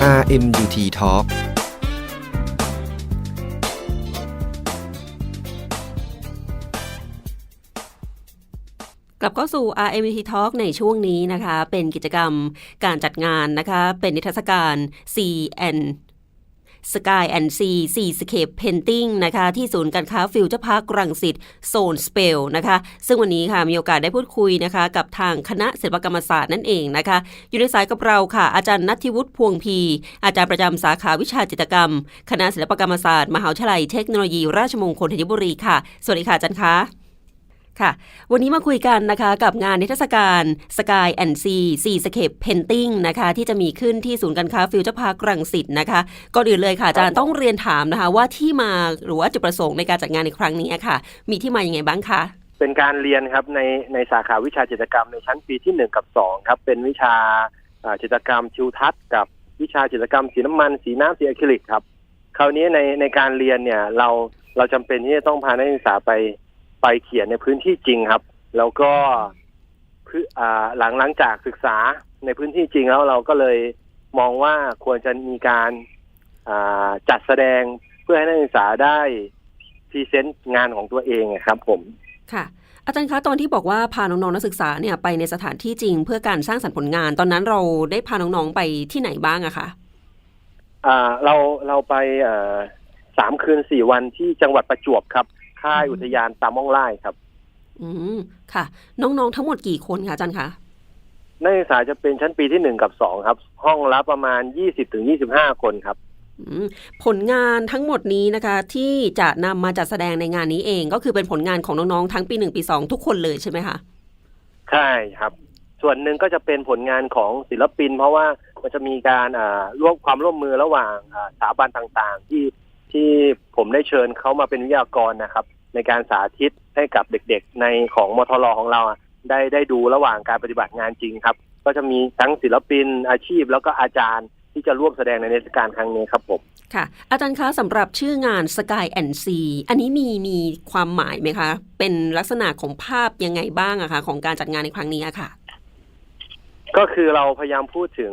RMUT Talk กลับเข้าสู่ RMT Talk ในช่วงนี้นะคะ เป็นกิจกรรมการจัดงานนะคะ เป็นนิทรรศการ CN Sky and Sea Seascape Painting นะคะที่ศูนย์การค้าฟิวเจอร์พาร์ครังสิตโซนสเปลนะคะซึ่งวันนี้ค่ะมีโอกาสได้พูดคุยนะคะกับทางคณะศิลปกรรมศาสตร์นั่นเองนะคะอยู่ในสายกับเราค่ะ อาจารย์นัทธิวุฒิพวงพี อาจารย์ประจำสาขาวิชาจิตรกรรม คณะศิลปกรรมศาสตร์ มหาวิทยาลัยเทคโนโลยี ราชมงคลธัญบุรีค่ะ สวัสดีค่ะอาจารย์คะ ค่ะ วันนี้มาคุยกันนะคะกับงานนิทรรศการ Sky and Sea Seascape Painting นะคะ ที่จะมีขึ้นที่ศูนย์การค้าฟิวเจอร์พาร์ครังสิตนะคะก่อนอื่นเลยค่ะอาจารย์ต้องเรียนถามนะคะ ว่าที่มาหรือว่าจุดประสงค์ในการจัดงานในครั้งนี้ค่ะ มีที่มาอย่างไงบ้างคะเป็นการเรียนครับในในสาขาวิชาจิตรกรรมในชั้นปีที่หนึ่งกับสองครับ เป็นวิชาจิตรกรรมทิวทัศน์กับวิชาจิตรกรรมสีน้ำมัน สีน้ำสีอะคริลิกครับ คราวนี้ในในการเรียนเนี่ยเราเราจำเป็นที่จะต้องพานักศึกษาไป ไปเขียนในพื้นที่จริงครับ แล้วก็คืออ่าหลังหลังจากศึกษาในพื้นที่จริงแล้วเราก็เลยมองว่าควรจะมีการอ่าจัดแสดงเพื่อให้นักศึกษาได้พรีเซนต์งานของตัวเองอะครับผมค่ะ อาจารย์คะตอนที่บอกว่าพาน้องๆนักศึกษาเนี่ยไปในสถานที่จริง เพื่อการสร้างสรรค์ผลงาน ตอนนั้นเราได้พาน้องๆไปที่ไหนบ้างอะคะอ่าเราเราไปเอ่อสามคืนสี่วันที่จังหวัดประจวบครับ ค่ายอุทยานตามม่องไร่ครับ อืมค่ะ น้องๆทั้งหมดกี่คนคะอาจารย์คะนักศึกษาจะเป็นชั้นปีที่หนึ่งกับสองครับ ห้องละประมาณยี่สิบถึงยี่สิบห้าคนครับอืมผลงานทั้งหมดนี้นะคะ ที่จะนำมาจัดแสดงในงานนี้เอง ก็คือเป็นผลงานของน้องๆทั้งปีหนึ่งปีสองทุกคนเลยใช่ไหมคะใช่ครับ ส่วนหนึ่งก็จะเป็นผลงานของศิลปิน เพราะว่ามันจะมีการอ่าร่วมความร่วมมือระหว่างอ่าสถาบันต่างๆ ที่ ที่ผมได้เชิญเขามาเป็นวิทยากรนะครับ ในการสาธิตให้กับเด็กๆ ในของมทรของเราอะได้ได้ดูระหว่างการปฏิบัติงานจริงครับ ก็จะมีทั้งศิลปินอาชีพ แล้วก็อาจารย์ที่จะร่วมแสดงในเทศกาลครั้งนี้ครับผมค่ะ อาจารย์คะสำหรับชื่องาน Sky and Sea อันนี้มีมีความหมายไหมคะ เป็นลักษณะของภาพยังไงบ้างอะคะของการจัดงานในครั้งนี้อะค่ะ ก็คือเราพยายามพูดถึง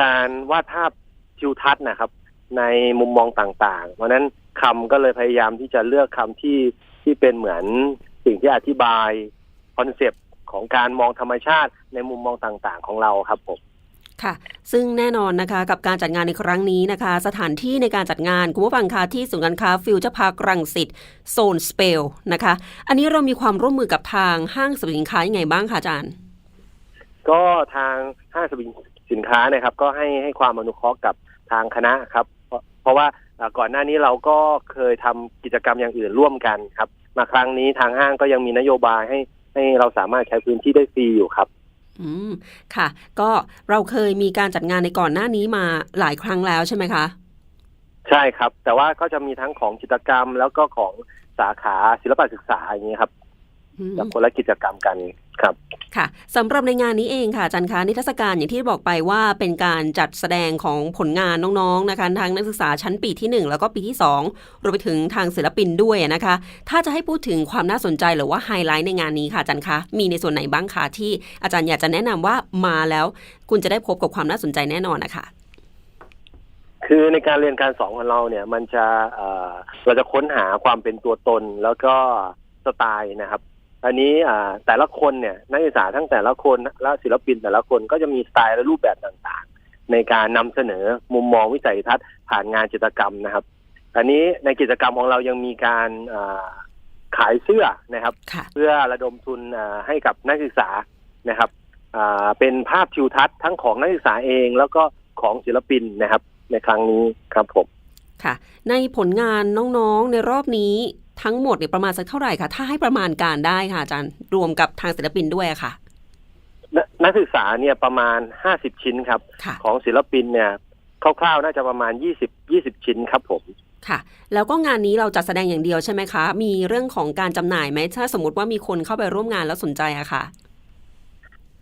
การวาดภาพทิวทัศน์นะครับ ในมุมมองต่างๆ เพราะฉะนั้นคำก็เลยพยายามที่จะเลือกคำที่ที่เป็นเหมือนสิ่งที่อธิบายคอนเซปต์ของการมองธรรมชาติในมุมมองต่างๆ ของเราครับผมค่ะ ซึ่งแน่นอนนะคะกับการจัดงานในครั้งนี้นะคะ สถานที่ในการจัดงานคุณผู้ฟังคะที่ศูนย์การค้าฟิวเจอร์พาร์ครังสิตโซนสเปลนะคะ อันนี้เรามีความร่วมมือกับทางห้างสรรพสินค้ายังไงบ้างคะอาจารย์ ก็ทางห้างสรรพสินค้านะครับ ก็ให้ให้ความอนุเคราะห์กับ ทางคณะครับ เพราะเพราะว่าอ่าก่อนหน้านี้เราก็เคยทำกิจกรรมอย่างอื่นร่วมกันครับ มาครั้งนี้ทางห้างก็ยังมีนโยบายให้ให้เราสามารถใช้พื้นที่ได้ฟรีอยู่ครับ อืมค่ะ ก็เราเคยมีการจัดงานในก่อนหน้านี้มาหลายครั้งแล้วใช่ไหมคะ ใช่ครับ แต่ว่าก็จะมีทั้งของจิตรกรรมแล้วก็ของสาขาศิลปศึกษาอย่างนี้ครับอืมจะคนละกิจกรรมกัน ครับค่ะสำหรับในงานนี้เองค่ะอาจันคะนิทรรศการอย่างที่บอกไปว่าเป็นการจัดแสดงของผลงานน้องๆนะคะทางนักศึกษาชั้นปีที่ 1 แล้วก็ปีที่ 2 รวมไปถึงทางศิลปินด้วยนะคะ ถ้าจะให้พูดถึงความน่าสนใจหรือว่าไฮไลท์ในงานนี้ค่ะอาจันคะมีในส่วนไหนบ้างคะที่อาจารย์อยากจะแนะนำว่ามาแล้ว คุณจะได้พบกับความน่าสนใจแน่นอนนะคะคือในการเรียนการสอนของเราเนี่ยมันจะเอ่อเราจะค้นหาความเป็นตัวตนแล้วก็สไตล์นะครับ อันนี้อ่าแต่ละคนเนี่ยนักศึกษาทั้งแต่ละคนและศิลปินแต่ละคนก็จะมีสไตล์และรูปแบบต่างๆ ในการนำเสนอมุมมองวิสัยทัศน์ผ่านงานจิตรกรรมนะครับอันนี้ในกิจกรรมของเรายังมีการอ่าขายเสื้อนะครับค่ะเพื่อระดมทุนอ่าให้กับนักศึกษานะครับอ่าเป็นภาพทิวทัศน์ทั้งของนักศึกษาเองแล้วก็ของศิลปินนะครับ ในครั้งนี้ครับผมค่ะ ในผลงานน้องๆในรอบนี้ ทั้งหมดเนี่ยประมาณสักเท่าไหร่คะถ้าให้ประมาณการได้ค่ะอาจารย์รวมกับทางศิลปินด้วยอะค่ะนนักศึกษาเนี่ยประมาณห้าสิบชิ้นครับค่ะของศิลปินเนี่ยคร่าวๆน่าจะประมาณยี่สิบยี่สิบชิ้นครับผมค่ะ แล้วก็งานนี้เราจัดแสดงอย่างเดียวใช่ไหมคะ มีเรื่องของการจำหน่ายไหมถ้าสมมติว่ามีคนเข้าไปร่วมงานแล้วสนใจอะค่ะ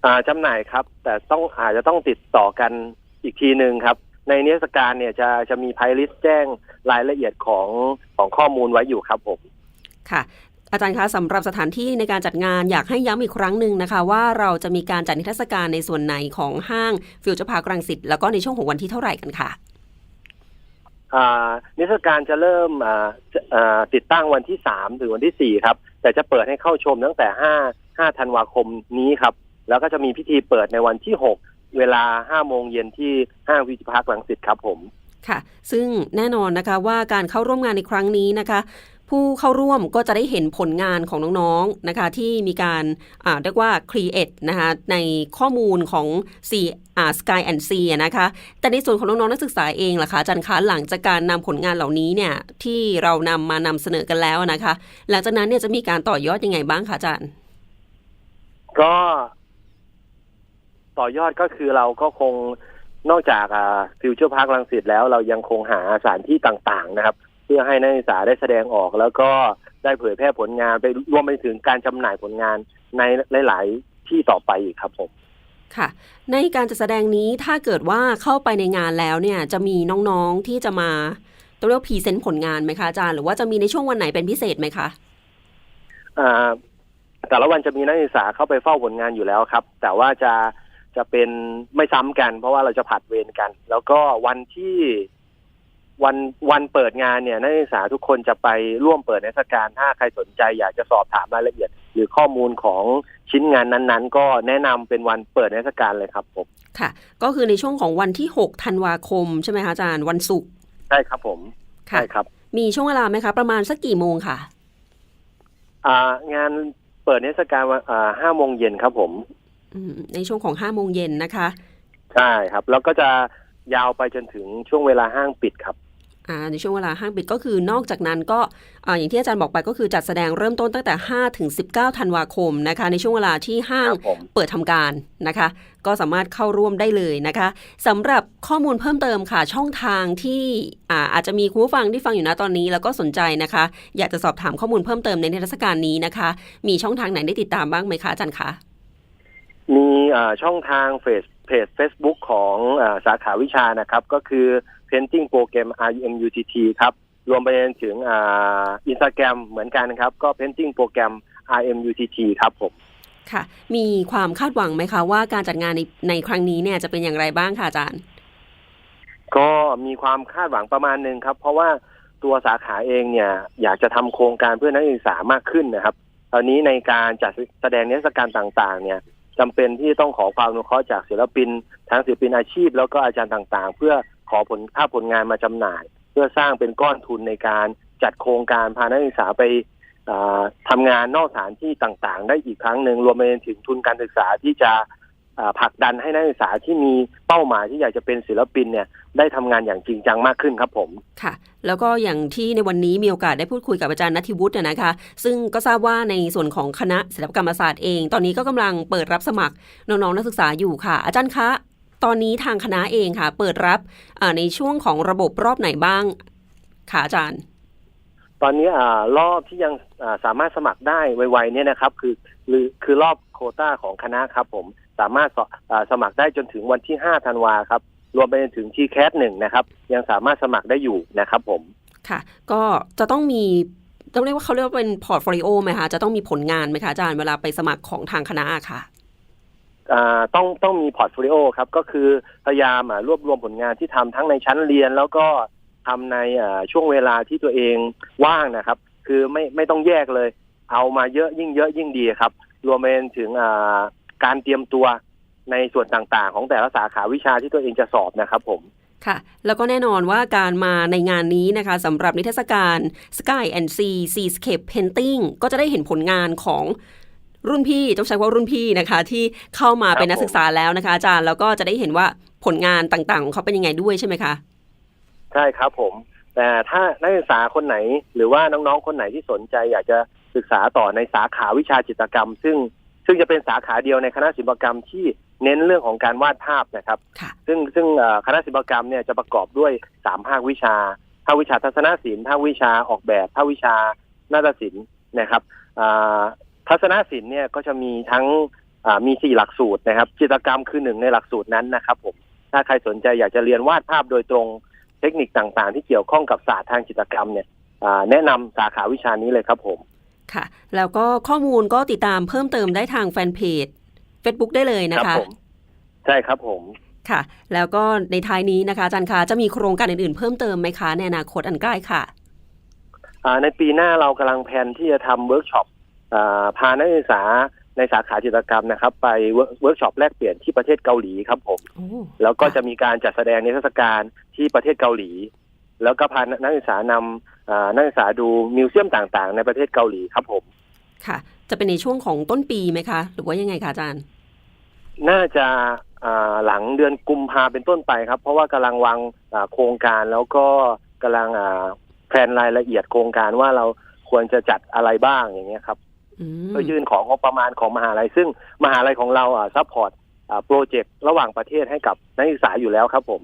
อ่าจำหน่ายครับ แต่ต้องอาจจะต้องติดต่อกันอีกทีหนึ่งครับ ในนิทรรศการเนี่ยจะจะมีไพลิสแจ้ง รายละเอียดของของข้อมูลไว้อยู่ครับผมค่ะอาจารย์คะสำหรับสถานที่ในการจัดงานอยากให้ย้ำอีกครั้งหนึ่งนะคะ ว่าเราจะมีการจัดนิทรรศการในส่วนไหนของห้างฟิวเจอร์พาร์ครังสิตแล้วก็ในช่วงของวันที่เท่าไหร่กันค่ะอ่านิทรรศการจะเริ่มอ่าจะอ่าติดตั้งวันที่สามถึงวันที่สี่ครับ แต่จะเปิดให้เข้าชมตั้งแต่ห้าห้าธันวาคมนี้ครับ แล้วก็จะมีพิธีเปิดในวันที่หกเวลาห้าโมงเย็นที่ห้างวิจิพาร์คลังสิตครับผม ค่ะ ซึ่งแน่นอนนะคะว่าการเข้าร่วมงานในครั้งนี้นะคะ ผู้เข้าร่วมก็จะได้เห็นผลงานของน้องๆนะคะ ที่มีการเรียกว่า create นะคะในข้อมูลของ C อ่า Sky and C อะนะคะ แต่ในส่วนของน้องๆนักศึกษาเองล่ะคะอาจารย์คะหลังจากการนำผลงานเหล่านี้เนี่ยที่เรานำมานำเสนอกันแล้วนะคะ หลังจากนั้นเนี่ยจะมีการต่อยอดยังไงบ้างคะอาจารย์ ก็ ต่อยอดก็คือเราก็คง นอกจากอ่าฟิวเจอร์พาร์คลังสิตแล้วเรายังคงหาสถานที่ต่างๆนะครับ เพื่อให้นักศึกษาได้แสดงออก แล้วก็ได้เผยแพร่ผลงานไปรวมไปถึงการจำหน่ายผลงานในหลาย ๆ ที่ต่อไปอีกครับผมค่ะ ในการจัดแสดงนี้ถ้าเกิดว่าเข้าไปในงานแล้วเนี่ย จะมีน้องๆที่จะมาต้องเรียกว่าพรีเซนต์ผลงานไหมคะอาจารย์หรือว่าจะมีในช่วงวันไหนเป็นพิเศษไหมคะอ่าแต่ละวันจะมีนักศึกษาเข้าไปเฝ้าผลงานอยู่แล้วครับ แต่ว่าจะ จะเป็นไม่ซ้ำกัน เพราะว่าเราจะผัดเวรกัน แล้วก็วันที่วันวันเปิดงานเนี่ยนักศึกษาทุกคนจะไปร่วมเปิดนิทรรศการถ้าใครสนใจอยากจะสอบถามรายละเอียด หรือข้อมูลของชิ้นงานนั้น ๆ ก็แนะนำเป็นวันเปิดนิทรรศการเลยครับผมค่ะ ก็คือในช่วงของวันที่6ธันวาคมใช่ไหมคะอาจารย์วันศุกร์ใช่ครับผมค่ะใช่ครับ มีช่วงเวลาไหมคะประมาณสักกี่โมงค่ะ อ่างานเปิดนิทรรศการวันอ่าห้าโมงเย็นครับผมอืม ในช่วงของ5โมงเย็นนะคะ ใช่ครับ แล้วก็จะยาวไปจนถึงช่วงเวลาห้างปิดครับอ่าในช่วงเวลาห้างปิดก็คือนอกจากนั้นก็อ่าอย่างที่อาจารย์บอกไปก็คือจัดแสดงเริ่มต้นตั้งแต่5ถึง19ธันวาคมนะคะ ในช่วงเวลาที่ห้างครับผมเปิดทำการนะคะ ก็สามารถเข้าร่วมได้เลยนะคะสำหรับข้อมูลเพิ่มเติมค่ะช่องทางที่อ่าอาจจะมีคุณผู้ฟังที่ฟังอยู่นะตอนนี้ แล้วก็สนใจนะคะ อยากจะสอบถามข้อมูลเพิ่มเติมในนิทรรศการนี้นะคะ มีช่องทางไหนได้ติดตามบ้างไหมคะอาจารย์คะ มีอ่าช่องทางเฟซเพจ Facebook ของอาสาขาวิชานะครับ ก็คือ Painting Program RMUTT ครับ รวมไปจนถึงอ่าอินสตาแกรมเหมือนกันนะครับ ก็ Painting Program RMUTT ครับผมค่ะ มีความคาดหวังไหมคะ ว่าการจัดงานในในครั้งนี้เนี่ยจะเป็นอย่างไรบ้างคะอาจารย์ ก็มีความคาดหวังประมาณหนึ่งครับ เพราะว่าตัวสาขาเองเนี่ย อยากจะทำโครงการเพื่อนักศึกษามากขึ้นนะครับ ตอนนี้ในการจัดแสดงนิทรรศการต่าง ๆ เนี่ย จำเป็นที่ต้องขอความอนุเคราะห์จากศิลปิน ทั้งศิลปินอาชีพ แล้วก็อาจารย์ต่างๆ เพื่อขอผลภาพผลงานมาจำหน่าย เพื่อสร้างเป็นก้อนทุนในการจัดโครงการพานักศึกษาไปอ่าทำงานนอกสถานที่ต่างๆ ได้อีกครั้งหนึ่งรวมไปถึงทุนการศึกษาที่จะผลักดันให้นักศึกษาที่มีเป้าหมายที่อยากจะเป็นศิลปินเนี่ยได้ทำงานอย่างจริงจังมากขึ้นครับผมค่ะ แล้วก็อย่างที่ในวันนี้มีโอกาสได้พูดคุยกับอาจารย์นัทิวุฒินะคะ ซึ่งก็ทราบว่าในส่วนของคณะศิลปกรรมศาสตร์เอง ตอนนี้ก็กำลังเปิดรับสมัครน้องๆนักศึกษาอยู่ค่ะ อาจารย์คะตอนนี้ทางคณะเองค่ะ เปิดรับในช่วงของระบบรอบไหนบ้างค่ะอาจารย์ ตอนนี้อ่ารอบที่ยังสามารถสมัครได้ไวๆเนี่ยนะครับ คือหรือคือรอบโคต้าของคณะครับผมสามารถสอ่าสมัครได้จนถึงวันที่ 5 ธันวาครับ รวมไปจนถึงทีแคสหนึ่งนะครับ ยังสามารถสมัครได้อยู่นะครับผมค่ะ ก็จะต้องมีต้องเรียกว่าเขาเรียกว่าเป็นพอร์ตโฟลิโอไหมคะจะต้องมีผลงานไหมคะอาจารย์เวลาไปสมัครของทางคณะอะค่ะอ่าต้องต้องมีพอร์ตโฟลิโอครับ ก็คือพยายามอ่ารวบรวมผลงานที่ทำทั้งในชั้นเรียน แล้วก็ทำในอ่าช่วงเวลาที่ตัวเองว่างนะครับ คือไม่ไม่ต้องแยกเลย เอามาเยอะยิ่งเยอะยิ่งดีครับ รวมไปถึงอ่าการเตรียมตัว ในส่วนต่างๆ ของแต่ละสาขาวิชาที่ตัวเองจะสอบนะครับผมค่ะ แล้วก็แน่นอนว่าการมาในงานนี้นะคะสำหรับนิทรรศการ Sky and Sea Seascape Painting ก็จะได้เห็นผลงานของรุ่นพี่ต้องใช้ว่ารุ่นพี่นะคะ ที่เข้ามาเป็นนักศึกษาแล้วนะคะอาจารย์แล้วก็จะได้เห็นว่าผลงานต่างๆ ของเขาเป็นยังไงด้วยใช่ไหมคะ ใช่ครับผม แต่ถ้านักศึกษาคนไหน หรือว่าน้องๆคนไหนที่สนใจ อยากจะศึกษาต่อในสาขาวิชาจิตรกรรม ซึ่งซึ่งจะเป็นสาขาเดียวในคณะศิลปกรรมที่ เน้นเรื่องของการวาดภาพนะครับค่ะซึ่งซึ่งเอ่อคณะศิลปกรรมเนี่ยจะประกอบด้วยสามภาควิชาภาควิชาทัศนศิลป์ภาควิชาออกแบบภาควิชานาฏศิลป์นะครับอ่าทัศนศิลป์เนี่ยก็จะมีทั้งอ่ามีสี่หลักสูตรนะครับ จิตรกรรมคือหนึ่งในหลักสูตรนั้นนะครับผมถ้าใครสนใจอยากจะเรียนวาดภาพโดยตรงเทคนิคต่างๆ ที่เกี่ยวข้องกับศาสตร์ทางจิตรกรรมเนี่ยอ่าแนะนำสาขาวิชานี้เลยครับผม ค่ะ แล้วก็ข้อมูลก็ติดตามเพิ่มเติมได้ทางแฟนเพจ Facebook ได้เลยนะครัคะผมใช่ครับผมค่ะ แล้วก็ในท้ายนี้นะคะอาจารย์คะจะมีโครงการอื่นๆ เพิ่มเติมไหมคะในอนาคตอันใกล้ค่ะอ่าในปีหน้าเรากำลังแผนที่จะทำเวิร์กช็อปอ่าพานักศึกษาในสาขาจิตรกรรมนะครับ ไปเวิร์กช็อปแลกเปลี่ยนที่ประเทศเกาหลีครับผมโอ้แล้วก็จะมีการจัดแสดงนิทรรศการที่ประเทศเกาหลี แล้วก็พานักศึกษานำอ่านักศึกษาดูมิวเซียมต่างๆ ในประเทศเกาหลีครับผม ค่ะ จะเป็นในช่วงของต้นปีไหมคะ หรือว่ายังไงคะอาจารย์ น่าจะอ่าหลังเดือนกุมภาเป็นต้นไปครับ เพราะว่ากำลังวางอ่าโครงการแล้วก็กำลังอ่าแผนรายละเอียดโครงการว่าเราควรจะจัดอะไรบ้างอย่างเงี้ยครับอืมเพื่อยื่นของงบประมาณของมหาลัย ซึ่งมหาลัยของเราอ่าซัพพอร์ตอ่าโปรเจกต์ระหว่างประเทศให้กับนักศึกษาอยู่แล้วครับผม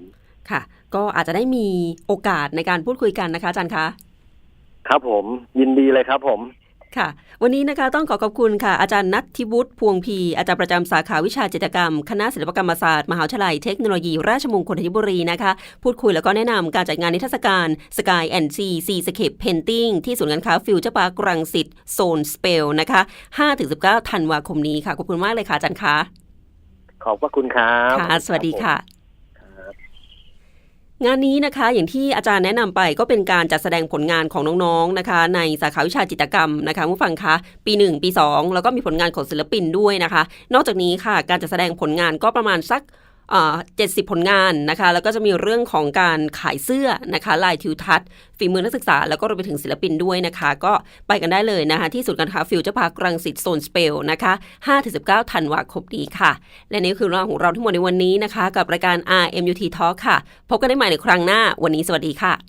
ค่ะ ก็อาจจะได้มีโอกาสในการพูดคุยกันนะคะอาจารย์คะ ครับผมยินดีเลยครับผม ค่ะ วันนี้นะคะต้องขอขอบคุณค่ะ อาจารย์นัทธิวุฒิพวงพี อาจารย์ประจำสาขาวิชาจิตรกรรม คณะศิลปกรรมศาสตร์ มหาวิทยาลัยเทคโนโลยี ราชมงคลธัญบุรีนะคะ พูดคุยแล้วก็แนะนำการจัดงานนิทรรศการ Sky and Sea Seascape Painting ที่ศูนย์การค้าฟิวเจอร์พาร์ครังสิตโซนสเปลนะคะ5-19ธันวาคมนี้ค่ะขอบคุณมากเลยค่ะอาจารย์คะขอบพระคุณครับค่ะสวัสดีค่ะครับ งานนี้นะคะอย่างที่อาจารย์แนะนำไปก็เป็นการจัดแสดงผลงานของน้องๆนะคะ ในสาขาวิชาจิตรกรรมนะคะผู้ฟังคะปี 1 ปี 2 แล้วก็มีผลงานของศิลปินด้วยนะคะ นอกจากนี้ค่ะ การจัดแสดงผลงานก็ประมาณสัก เจ็ดสิบผลงานนะคะ แล้วก็จะมีเรื่องของการขายเสื้อนะคะลายทิวทัศน์ฝีมือนักศึกษา แล้วก็รวมไปถึงศิลปินด้วยนะคะ ก็ไปกันได้เลยนะคะ ที่สุดการค้าฟิวเจอร์พาร์ครังสิตโซนสเปลนะคะ5-19ธันวาคมนี้ค่ะ และนี่คือเรื่องของเราทั้งหมดในวันนี้นะคะ กับรายการ RMUT Talk ค่ะ พบกันได้ใหม่ในครั้งหน้าวันนี้สวัสดีค่ะ